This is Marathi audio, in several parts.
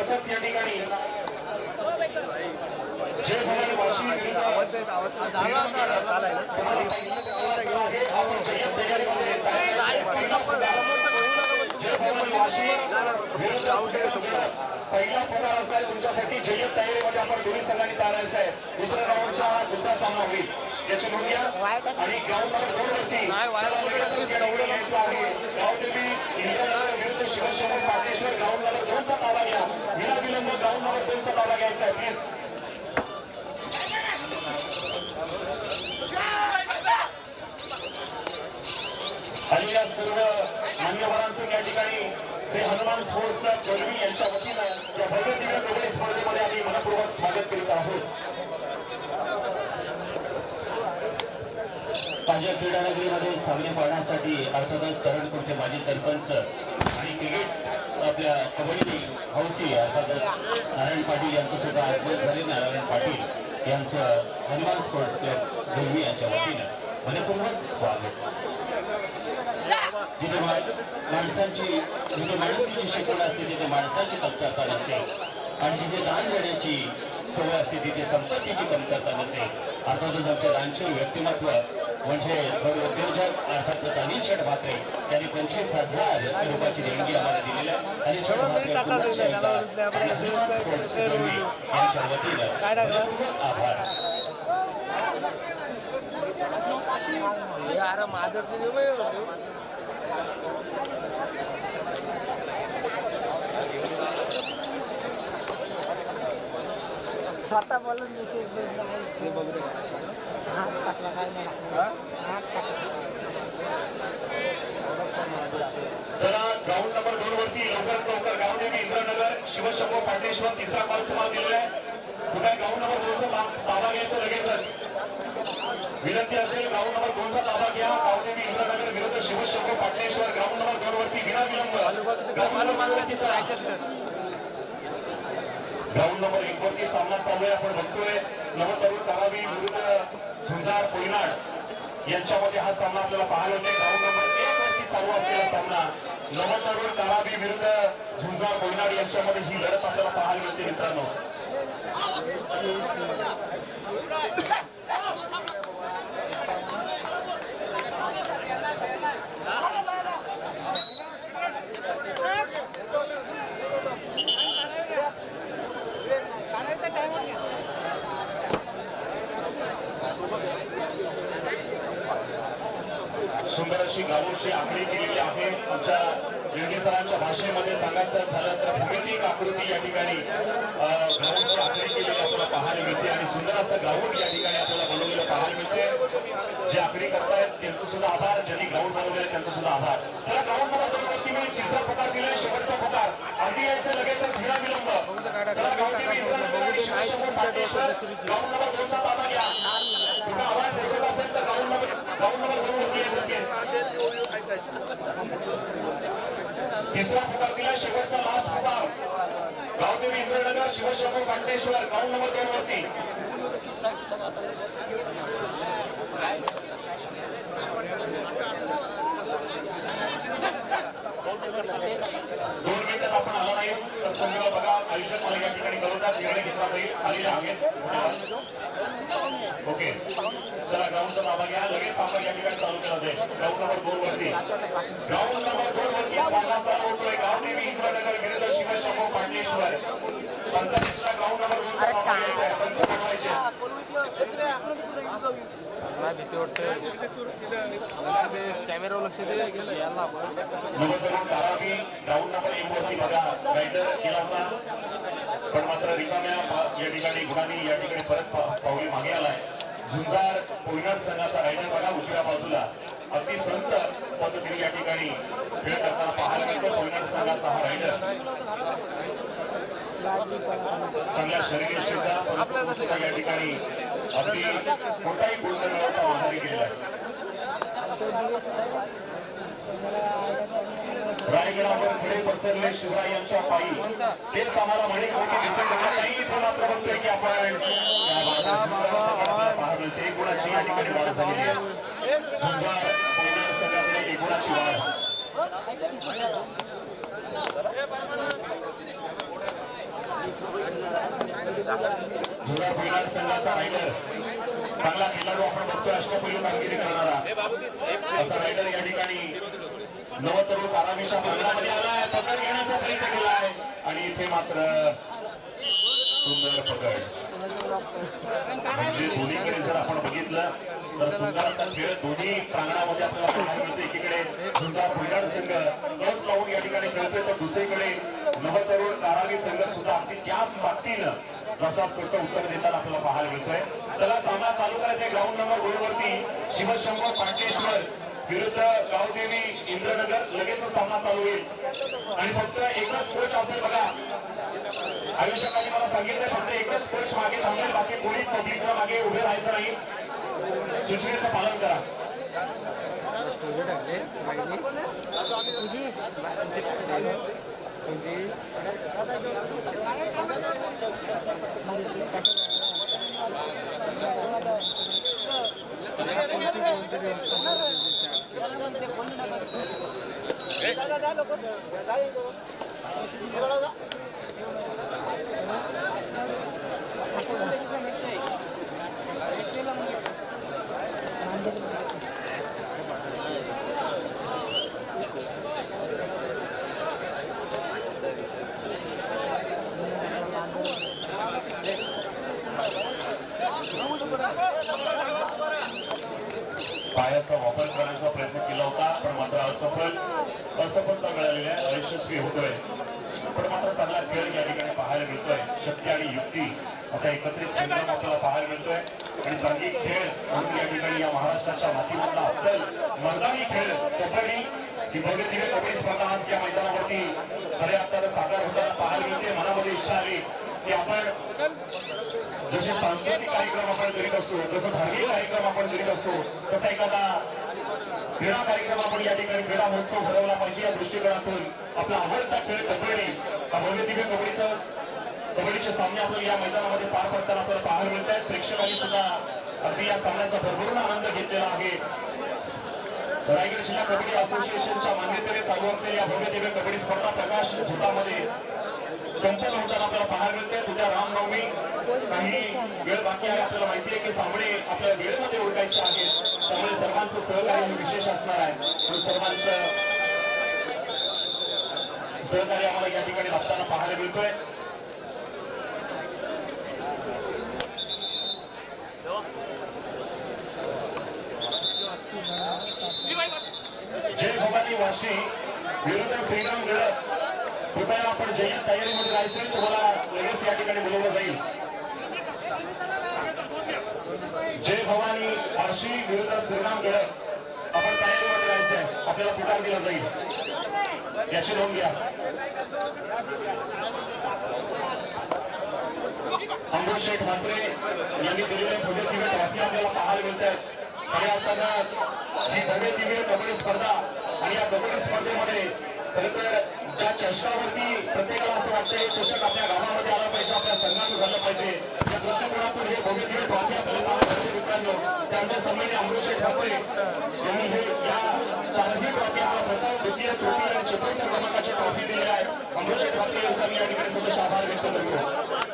तसंच या ठिकाणी जे भवानी वाशी तुम्हाला पहिला पुकार. असणार तुमच्यासाठी जय्यत तयारीमध्ये आपण दोन्ही संघांनी तयार आहे दुसऱ्या राऊंडचा हा दुसरा सामना होईल याची नोंद घ्या आणि ग्राउंड नंबर दोन वरती घ्यायचं आहे विरुद्ध शिवशंकर पाटेश्वर ग्राउंड नंबर दोनचा ताबा घ्या. विना विलंब ग्राउंड नंबर दोनचा ताबा घ्यायचा आहे प्लीज आणि या सर्व मान्यवरांचं या ठिकाणी श्री हनुमान स्पोर्ट्स क्लब गलवी यांच्या वतीनं या भव्य दिव्य कबड्डी स्पर्धेमध्ये आम्ही मनपूर्वक स्वागत करीत आहोत. माझ्या क्रीडानगरीमध्ये सामने पाहण्यासाठी अर्थातच तरणपूरचे माजी सरपंच आणि क्रिकेट आपल्या कबड्डी हौसी अर्थातच नारायण पाटील यांचं सुद्धा आगमन झाले. नारायण पाटील यांचं हनुमान स्पोर्ट्स क्लब गलवी यांच्या वतीनं मनपूर्वक स्वागत. जिथे माणसांची जिथे माणसाची शिकवण असते तिथे माणसाची कमतरता नसते. आणि जिथे दान देण्याची सवय असते तिथे संपत्तीची कमतरता नसते. अर्थातच आमचे दानशील व्यक्तिमत्व म्हणजे उद्योजक अर्थातच अनिल शेठ भाकरे यांनी पंचवीस हजार रुपयाची देणगी आम्हाला दिलेली आहे. आणि शेठ भाकरे स्पोर्ट्स यांच्या वतीनं आभार. यार माझं स्वतः बोलून मेसेज हात टाकला काय नाही. टाकला. हात टाकला चला ग्राउंड नंबर दोन वरती लवकरात लवकर गावदेवी इंद्रनगर शिवशंभो पाटणेश्वर तिसरा कॉल तुम्हाला दिलेला आहे. कुठे ग्राउंड नंबर दोनचा ताबा घ्यायचं लगेचच. विनंती असेल ग्राउंड नंबर दोनचा ताबा घ्या. गावदेवी इंद्रनगर विरुद्ध शिवशंभो पाटणेश्वर ग्राउंड नंबर दोन वरती विना विलंब. ग्राउंड नंबर दोन वरती चला ग्राउंड नंबर एक. सामना चालू आहे. आपण बघतोय नवतरुण करावी विरुद्ध झुंजार कोयनाड. यांच्यामध्ये हा सामना आपल्याला पाहायला मिळते ग्राउंड नंबर एक वरती चालू असलेला सामना. नवतरुण तारावी विरुद्ध झुंजार कोयनाड यांच्यामध्ये ही लढत आपल्याला पाहायला मिळते मित्रांनो. सुंदर अशी गावोशी आखणी केलेली आहे. आमच्या गिरणी सरांच्या भाषेमध्ये सांगायचं झालं तर भूमितिक आकृती या ठिकाणी अं, ग्राउंडची आखणी केलेली आपल्याला पाहायला मिळते आणि सुंदर असं ग्राउंड या ठिकाणी आपल्याला बनवलेलं पाहायला मिळते. जे आखणी करतायत त्यांचं सुद्धा आभार. ज्यांनी ग्राउंड बनवलेलं आहे, त्यांचं सुद्धा आभार. चला ग्राउंड मला दोन वरती मी तिसरा पुकार दिलाय शेवटचा पुकार. अगदी यायचं लगेचच विना विलंब. चला गावदेवी इंद्रनगर आणि ग्राउंड नंबर दोनचा ताबा घ्या. आवाज पोहोचत असेल तर ग्राउंड नंबर ग्राउंड नंबर दोन वरती यायचं प्लीज तिसरा पुकार दिला शेवटचा लास्ट पुकार गावदेवी इंद्रनगर शिवशंकर पांडेश्वर ग्राउंड नंबर दोन वरती. दोन मिनिटात आपण आला नाही. तर समजा बघा आयुष्यात मला या ठिकाणी करून निर्णय घेतला जाईल. आलेले आहेत ओके. ग्राउंडचा ताबा घ्या लगेच सामना या ठिकाणी चालू केला जाईल ग्राउंड नंबर दोन वरती. ग्राउंड नंबर दोन वरती सामना चालू होतोय. गावदेवी इंद्रनगर विरुद्ध शिवशंभो पांडेश्वर पंचायतीचा ग्राउंड नंबर दोनचा ताबा घ्यायचा आहे. पंच बनवायचे मला भीती वाटते. कॅमेरावर लक्ष दे यायला आपण. पण मात्र रिकाम्या या ठिकाणी गुणांनी या ठिकाणी परत पाऊली मागे आलाय. झुंजार कोयनाड संघाचा रायडर बघा उशिरा बाजूला. अगदी संत पद्धतीने या ठिकाणी खेळ करताना पाहायला मिळतो कोयनाड संघाचा हा रायडर चांगल्या शरीरयष्टीचा परंतु सुद्धा या ठिकाणी अगदी कोणताही गुण न मिळवता उभारी केलेला. रायगडावर खेळ पसरले शिवराय यांच्या पायी. तेच आम्हाला म्हणे मोठी दिसत होते. नाही इथं मात्र बघतोय की आपण त्या भागात सुंदर पाहायला मिळते. एक गुणाची या ठिकाणी वाढ झालेली आहे झुंजार कोयना संघाकडे एक गुणाची वाढ जुना पहिला संघाचा रायडर चांगला खेळाडू आपण बघतोय अष्टपैलू कामगिरी करणारा असा रायडर या ठिकाणी नवतरुण कारागीच्या आलाय पकड घेण्याचा प्रयत्न आणि इथे मात्र सुंदर पकड. म्हणजे दोन्हीकडे जर आपण बघितलं तर सुंदर असा खेळ दोन्ही प्रांगणामध्ये आपल्याला पाहायला मिळतो एकीकडे सुंदर बुलढाण संघ कस लावून या ठिकाणी खेळतोय तर दुसरीकडे नवतरुण कारागी संघ सुद्धा अगदी त्याच बाबतीनं जसा तसं उत्तर देताना आपल्याला पाहायला मिळतोय चला सामना चालू करायचा ग्राउंड नंबर दोन वरती शिवशंकर पाटलेश्वर विरुद्ध गावदेवी इंद्रनगर लगेच सामना चालू होईल आणि फक्त एकच कोच असेल बघा आयुष्यकाली मला सांगितलं फक्त एकच कोच मागे थांबेल बाकी कोणीच पब्लिकला मागे उभे राहायचं नाही. सूचनेचं पालन करा पायाचा वापर करण्याचा प्रयत्न केला होता पण मात्र असफल असफलता मिळालेली आहे? अयशस्वी होतोय. पण मात्र चांगला खेळ या ठिकाणी पाहायला मिळतोय. शक्य आणि युक्ती असा एकत्रित संग्राम आपल्याला पाहायला मिळतोय. आणि सांघिक खेळ म्हणून या ठिकाणी या महाराष्ट्राच्या मातीमधला असेल मर्दानी खेळ कबड्डी ही भव्य दिव्य कबड्डी स्पर्धा आज या मैदानावरती खऱ्या अर्थानं साकार होताना पाहायला मिळते मनामध्ये इच्छा आली की आपण जसे सांस्कृतिक कार्यक्रम आपण करीत असतो जसं धार्मिक कार्यक्रम आपण करीत असतो तसा एखादा क्रीडा कार्यक्रम आपण या ठिकाणी क्रीडा महोत्सव घडवला पाहिजे या दृष्टिकोनातून. आपला आवडता खेळ कबड्डी हा भव्य दिव्य कबड्डीचं कबड्डीचे सामने आपल्याला या मैदानामध्ये पार पडताना आपल्याला पाहायला मिळत आहेत प्रेक्षकांनी सुद्धा अगदी या सामन्याचा भरभरून आनंद घेतलेला आहे. रायगड जिल्हा कबड्डी असोसिएशनच्या मान्यतेने चालू असलेल्या भव्य दिव्य कबड्डी स्पर्धा प्रकाश झोतामध्ये संपन्न होताना आपल्याला पाहायला मिळते उद्या रामनवमी. काही वेळ बाकी आहे. आपल्याला माहिती आहे की सामने आपल्या वेळेमध्ये ओळखायचे आहेत. त्यामुळे सर्वांचं सहकार्य हे विशेष असणार आहे. म्हणून सर्वांचं सहकार्य आम्हाला या ठिकाणी लागताना पाहायला मिळतोय. जय भवानी वाशी. विरुद्ध श्रीराम गडत कृपया आपण जय तयारीमध्ये राहायचंय तुम्हाला लगेच या ठिकाणी बोलवलं जाईल. जय भवानी वाशी विरुद्ध श्रीराम गडत आपण तयारीमध्ये राहायचंय. आपल्याला पुकार दिला जाईल. याची नोंद घ्या. अमोल शेठ म्हात्रे यांनी दिलेले भव्य दिव्य ट्रॉफी आपल्याला पाहायला मिळत आहेत खऱ्या अर्थानं ही भव्य दिव्य कबड्डी स्पर्धा आणि या कबड्डी स्पर्धेमध्ये खरंतर ज्या चषकावरती प्रत्येकाला असं वाटतंय चषक आपल्या गावामध्ये आला पाहिजे आपल्या संघाचं झालं पाहिजे. त्या दृष्टिकोनातून हे भव्य दिव्य ट्रॉफी आपल्याला मित्रांनो. त्यामुळे सन्मान्य अमोल ठाकरे यांनी हे या चारही ट्रॉफी आपला प्रथम द्वितीय तृतीय आणि चतुर्थ क्रमांकाची ट्रॉफी दिली आहे. अमोल ठाकरे यांचा मी या ठिकाणी सदस्य आभार व्यक्त करतो.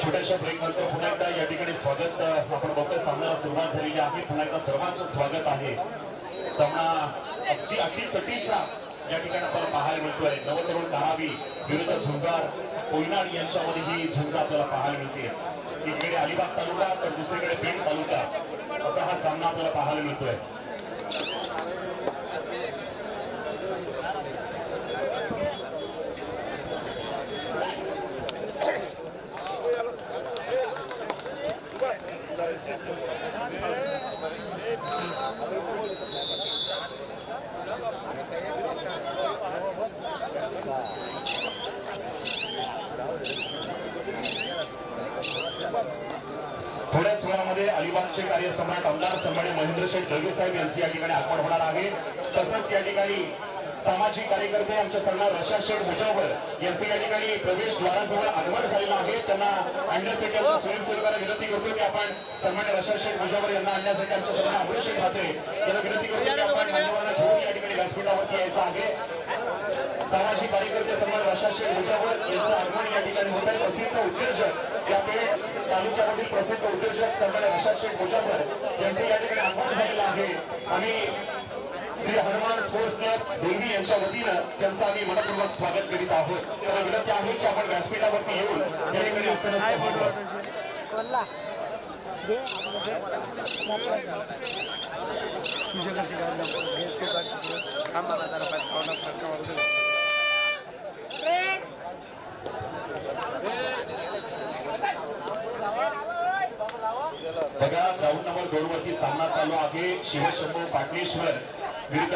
छोट्याशा ब्रेक नंतर पुन्हा एकदा या ठिकाणी स्वागत आपण बघतोय सामन्याला सुरुवात झालेली आहे. पुन्हा एकदा सर्वांचं स्वागत आहे. सामना अगदी अगदी तटीचा या ठिकाणी आपल्याला पाहायला मिळतोय. नवतरुण धारावी विरुद्ध झुंजार कोयनाड यांच्यामध्ये ही झुंज आपल्याला पाहायला मिळते. एकीकडे अलिबाग तालुका तर दुसरीकडे पेण तालुका. असा हा सामना आपल्याला पाहायला मिळतोय थोड्याच वेळामध्ये राष्ट्रीय कार्य सम्राट आमदार सन्मान्य महेंद्र शेठ दळवे साहेब यांची या ठिकाणी आगमन होणार आहे. तसंच या ठिकाणी सामाजिक कार्यकर्ते आमच्या सरणार रशा शेठ मुजावर यांचे या ठिकाणी प्रवेश द्वाराजवळ आगमन झालेलं आहे. त्यांना आणण्यासाठी आपण स्वयंसेवकांना विनंती करतो की आपण सन्मान्य रशा शेठ मुजावर यांना आणण्यासाठी आमच्या सन्मान अमृत शेठ म्हात्रे यांना विनंती करतो की आपण मान्यवरांना घेऊन या ठिकाणी व्यासपीठावरती यायचं आहे. सामाजिक कार्यकर्ते सन्मान रशा शेठ मुजावर यांचं आगमन या ठिकाणी होत आहे. प्रसिद्ध उद्योजक या पेठ तालुक्यामधील प्रसिद्ध उद्योजक सन्मान रशा शेठ मुजावर यांचं या ठिकाणी आगमन झालेलं आहे. आम्ही श्री हनुमान स्पोर्ट्स क्लब देवी यांच्या वतीनं त्यांचं आम्ही मनपूर्वक स्वागत करीत आहोत. तर विनंती आहे की आपण व्यासपीठावरती येऊन या ठिकाणी आसनस्थ व्हावं. कोणला दे आपलं दे. मोकळं. तुझ्याकडची गाडी नको घे तू गाडी तिकडे थांब मला जरा बाहेर पाहुणा फटका मारू दे. बघा ग्राउंड नंबर दोन वरती सामना चालू आहे. शिवशंभू पाटणेश्वर विरुद्ध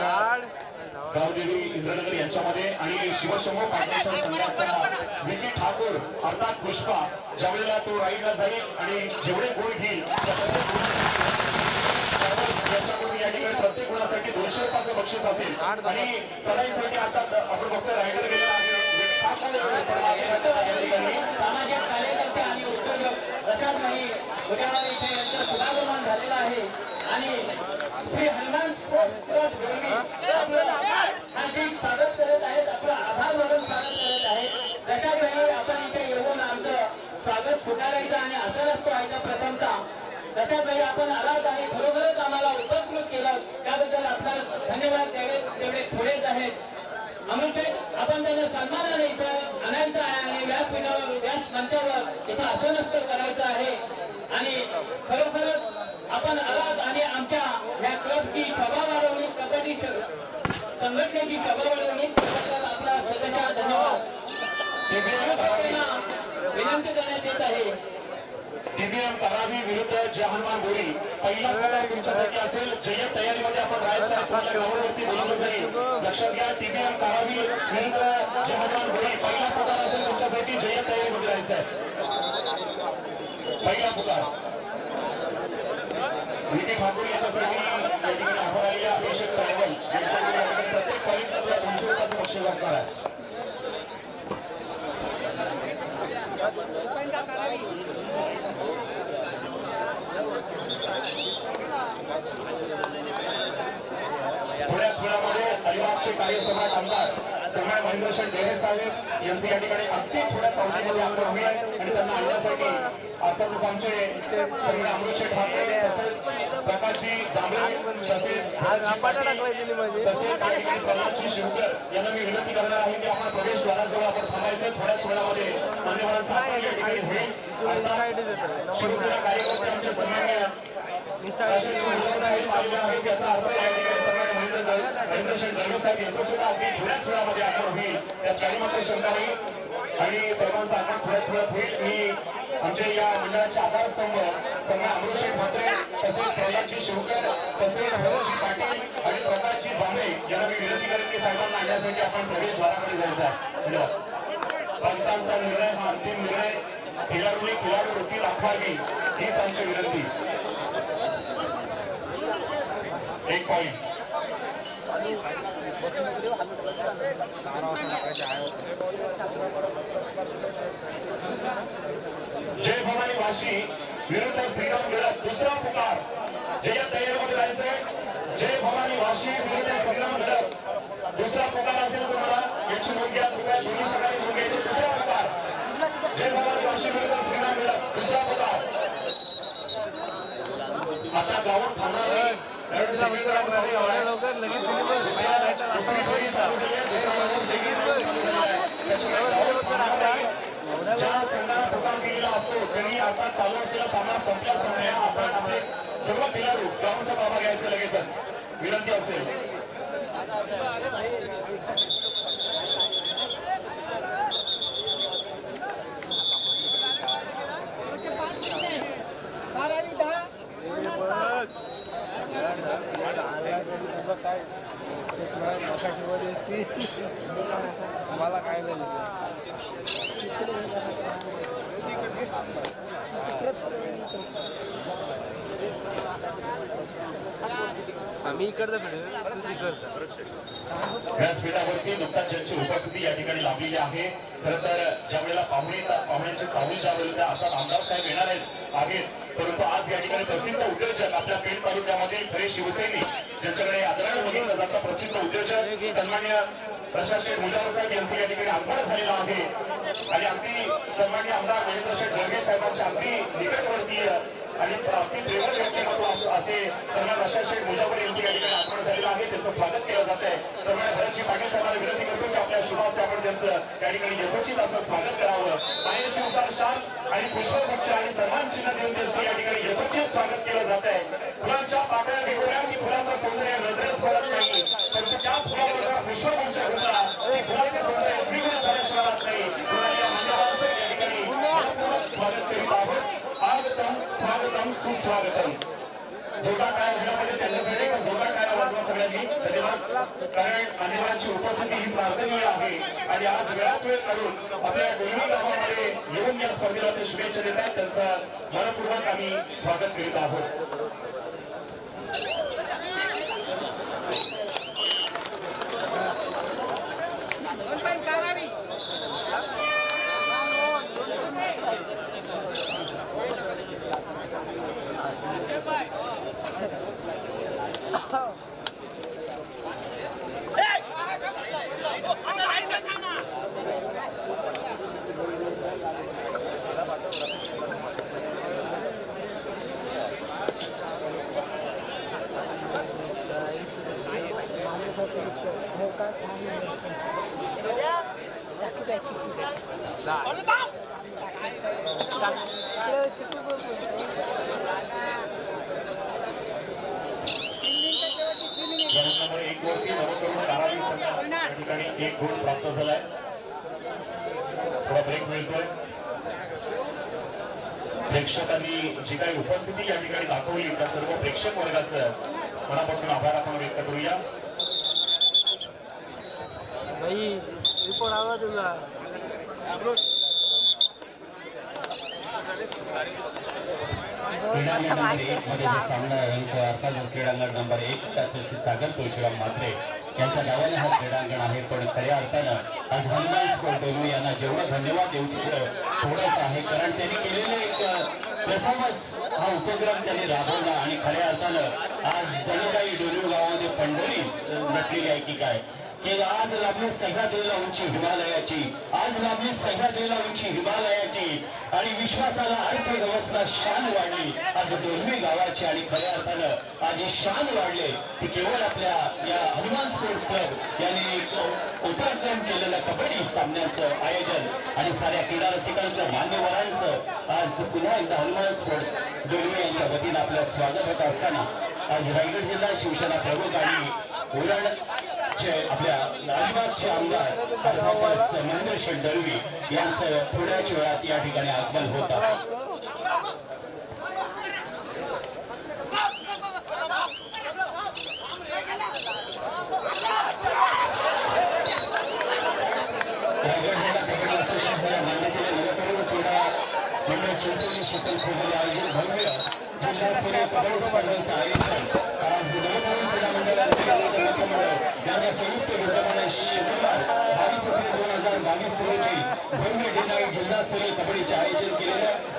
गावदेवी इंद्रनगर यांच्यामध्ये आणि शिवशंभू पाटणेश्वर संघाचा विकी ठाकूर अर्थात पुष्पा ज्यावेळेला तो राईडला जाईल आणि जेवढे गोल घेईल त्याच्याकडून या ठिकाणी प्रत्येक गुणासाठी दोनशे रुपयाचं बक्षीस असेल. आणि चढाईसाठी आता आपण बघतोय रायडर गेलेला आहे. या ठिकाणी. सामाजिक कार्यकर्ते आणि उद्योजक प्रसाद नाही उद्यावर इथे यांचं सुधागमन झालेलं आहे. आणि श्री हनुमान हार्दिक स्वागत करत आहेत आभार म्हणून स्वागत करत आहेत. आपण इथे येऊन आमचं स्वागत पुकारायचं आणि असं व्हायचं प्रथमतः आपण आलात आणि खरोखरच आम्हाला उपकृत केलं त्याबद्दल आपला धन्यवाद तेवढे तेवढे थोडेच आहेत. अमृत आपण त्यांना सन्मानाने इथं आणायचं आहे आणि व्यासपीठावर व्यास मंचावर इथं आसनस्थ करायचं आहे. आणि खरोखरच आपण आलात आणि आमच्या ह्या क्लबची सभा वाढवली कबड्डी संघटनेची सभा वाढवली. त्याबद्दल आपला स्वतःचा धन्यवाद. विनंती करण्यात येत आहे. डीबीएम तारावी विरुद्ध जय हनुमान गोरी पहिला प्रकार तुमच्यासाठी असेल. जय्यत तयारीमध्ये आपण राहायचं आहे. तुम्हाला ग्राउंडवरती बोलवलं जाईल. लक्षात घ्या डीबीएम करावी विरुद्ध जय हनुमान गोरी पहिला पुकार असेल तुमच्यासाठी. जय्यत तयारीमध्ये राहायचं आहे. पहिला पुकार. ठाकूर यांच्यासाठी या ठिकाणी ऑफर आलेल्या अभिषेक ट्रॅव्हल यांच्याकडे या ठिकाणी प्रत्येक पॉईंटला तुला दोनशे रुपयाचं बक्षीस असणार आहे थोड्याच वेळामध्ये अलिबागचे कार्यसम्राट आमदार साहेब यांचे या ठिकाणी अगदी थोड्या चावडीमध्ये आपण होईल आणि त्यांना आणण्यासाठी अर्थातच आमचे सन्मान अमृत शेठ ठाकरे तसेच प्रकाशजी जांभळे तसेच पाटील, तसेच प्रल्हादजी शिवकर यांना मी विनंती करणार आहे की आपण प्रवेशद्वाराजवळ आपण थांबायचं थोड्याच वेळामध्ये मान्यवरांचा आपण या ठिकाणी होईल. शिवसेना कार्यकर्ते आमचे सन्मान्य अशोक शिवराज साहेब आलेले आहेत याचा अर्थ या ठिकाणी सन्मान्य महेंद्र दळ- महेंद्र शेठ दळवे साहेब यांचं सुद्धा अगदी थोड्याच वेळामध्ये आगमन होईल. त्यात काही मात्र शंका नाही. आणि सर्वांचं आगमन थोड्याच वेळात होईल. मी आमच्या या मंडळाचे आधारस्तंभ सन्मान अमृतशेठ म्हात्रे तसेच प्रल्हादजी शिवकर तसेच भरतजी पाटील आणि प्रकाशजी जांभे यांना मी विनंती करेन की साहेबांना आणण्यासाठी आपण प्रवेशद्वाराकडे जायचं आहे. धन्यवाद. पंचांचा निर्णय हा अंतिम निर्णय. खेळाडूने खेळाडू वृत्ती दाखवावी हीच आमची विनंती. एक पॉईंट सारा जय भवानी वाशी विरुद्ध श्रीराम मिळत दुसरा पुकार. जय तयारीमध्ये जायचंय जय भवानी वाशी विरुद्ध श्रीराम मिळत दुसरा पुकार असेल तुम्हाला याची नोंद घ्या कृपया दोन्ही सकाळी नोंद घ्यायची. दुसरा पुकार. जय भवानी वाशी विरुद्ध श्रीराम मिळत दुसरा पुकार. आता गावून थांबणार नाही. कारण सगळीकडे आपण चालू दुसरी फेरी चालू झाली दुसरा राऊंड सेकंड चालू झाला आहे. त्याच्यामुळे ग्राउंड थांबणार नाही. ज्या संघाला केलेला असतो. त्यांनी आता चालू असलेला सामना संपल्या संपल्या आपण आपले सर्व खेळाडू ग्राउंडचा बाबा घ्यायचं लगेचच. विनंती असेल. मला काय नाही आम्ही इकडचं फिरतो तू व्यासपीठावरती नुकताच ज्यांची उपस्थिती या ठिकाणी लाभलेली आहे. खरं तर ज्या वेळेला पाहुणे येतात पाहुण्यांची चावली ज्या वेळेला त्या अर्थात आमदार साहेब येणार आहेत आहेत. परंतु आज या ठिकाणी प्रसिद्ध उद्योजक आपल्या पेठ तालुक्यामध्ये खरे शिवसैनिक ज्यांच्याकडे आदरण बघितलं जातं प्रसिद्ध उद्योजक सन्मान्य प्रशासक मुजावर साहेब यांचं या ठिकाणी आगमन झालेलं आहे. आणि अगदी सन्मान्य आमदार महेंद्र शेठ दर्गे साहेबांच्या अगदी निकटवर्तीय आणि अगदी प्रेमळ व्यक्तिमत्व असे सन्मान प्रशासक शेठ मुजावर यांचं या ठिकाणी आगमन झालेलं आहे. त्यांचं स्वागत केलं जात आहे सन्मान भरतजी पाटील साहेबांना विनंती करतो की आपल्या शुभास्ते आपण त्यांचं या ठिकाणी यथोचित असं स्वागत करावं. मायेची उतार शाल आणि पुष्पगुच्छ आणि सन्मान चिन्ह देऊन त्यांचं या ठिकाणी यथोचित स्वागत केलं जात आहे स्वागतम सुस्वागतम काय असला पाहिजे त्यांच्यासाठी का जोरदार काय वाजवा सगळ्यांनी? धन्यवाद. कारण मान्यवरांची उपस्थिती ही प्रार्थनीय आहे. आणि आज वेळात वेळ काढून आपल्या दोन्ही गावामध्ये येऊन या स्पर्धेला ते शुभेच्छा देतात त्यांचं मनपूर्वक आम्ही स्वागत करीत आहोत. Tamam. प्रेक्षकांनी जी काही उपस्थिती या ठिकाणी दाखवली त्या सर्व प्रेक्षक वर्गाचं मनापासून आभार आपण व्यक्त करूया. क्रीडांगण नंबर एक अर्थात क्रीडांगण नंबर एक त्यासाठी सागर तुळशीराम म्हात्रे यांच्या नावाने हा क्रीडांगण आहे. पण खऱ्या अर्थानं आज हनुमान स्पोर्ट यांना जेवढं धन्यवाद देऊ तिकडं थोडंच आहे. कारण त्यांनी केलेलं एक प्रथमच हा उपक्रम त्यांनी राबवला आणि खऱ्या अर्थानं आज जणू काही गावामध्ये पंढरी नटलेली आहे की काय. की आज लागली सह्याद्रीला उंची हिमालयाची आज लाभली सह्याद्रीला उंची हिमालयाची आणि विश्वासाला अर्थव्यवस्था शान वाढली आज दोन्ही गावाची आणि खऱ्या अर्थानं आज शान वाढले. ती केवळ आपल्या या हनुमान स्पोर्ट्स क्लब यांनी उपक्रम केलेलं कबड्डी सामन्याचं आयोजन आणि साऱ्या क्रीडा रसिकांचं मान्यवरांचं आज पुन्हा एकदा हनुमान स्पोर्ट्स दोन्ही यांच्या वतीनं आपलं स्वागत होत असताना आज रायगड जिल्हा शिवसेना प्रमुख आणि उरण आपल्या अलिबागचे आमदार अर्थातच महेंद्र दळवी यांचं थोड्याच वेळात या ठिकाणी आगमन होत शीतल खोगले आयोजित भव्य जिल्हास्तरीय पदवी स्पर्धेचं आयोजन आज नवतरुण क्रीडा यांच्या संयुक्त विद्यमाने शनिवार बावीस एप्रिल दोन हजार बावीस रोजी भव्य जिल्हास्तरीय कबड्डीचे आयोजन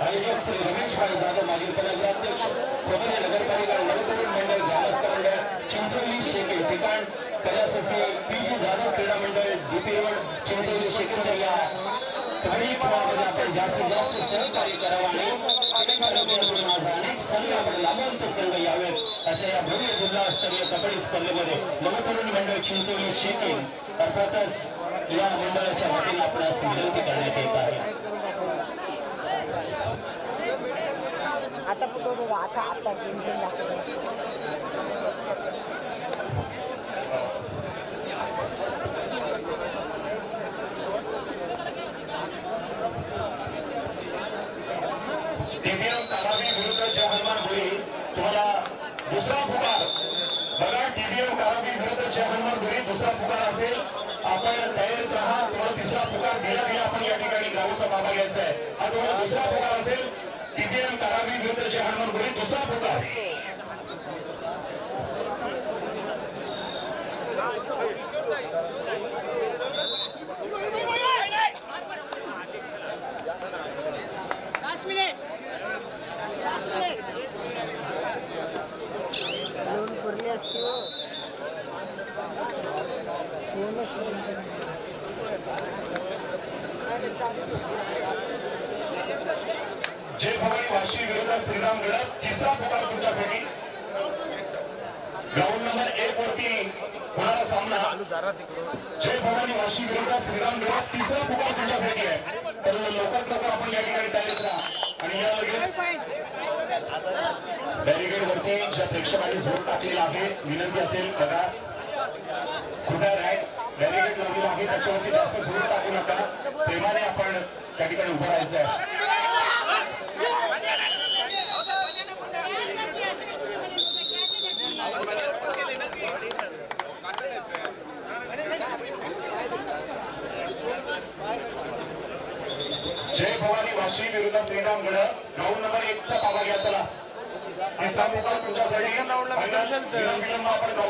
आयोजक श्री रमेश भाई जाधव मागील नगरपालिका नवतरुण मंडळ ग्रामस्थ मंडळ चिंचोली शेके ठिकाण पी जी जाधव क्रीडा मंडळ चिंचोली शेकेंद्र या कबड्डी खेळामध्ये आपण जास्तीत जास्त सहकार्य करावं आणि अनेक अनेक संघ आपण लाभांत संघ अशा या भव्य जिल्हास्तरीय कबड्डी स्पर्धेमध्ये नवतरुण मंडळ चिंचोली शेके अर्थातच या मंडळाच्या वतीने आपणास विनंती करण्यात येत आहे आता आता करायचा आहे. हा तुम्हाला दुसरा पुकार असेल टीबीएम कालावी विरुद्ध जय हनुमान गोळी दुसरा पुकार येऊन पुरली असती हो येऊनच पुरली. जे भवानी वाशी विरुद्ध श्रीराम गडप तिसरा पुकार तुमच्यासाठी ग्राउंड नंबर एक वरती होणारा सामना. जय भवानी वाशी विरुद्ध श्रीराम गडप तिसरा पुकार तुमच्यासाठी आहे. तर लवकरात लवकर आपण या ठिकाणी तयारीत राहा आणि या लगेच बॅरिगेड वरती ज्या प्रेक्षकांनी जोर टाकलेला आहे विनंती असेल बघा. कृपया राईट. बॅरिकेड लावलेला आहे त्याच्यावरती जास्त जोर टाकू नका. प्रेमाने आपण त्या ठिकाणी उभं राहायचं आहे. जय भवानी वाशी विरुद्ध श्रीराम गड. ग्राउंड नंबर एक चा पाबा घ्या चला. तिसरा मुकाल तुमच्यासाठी आपण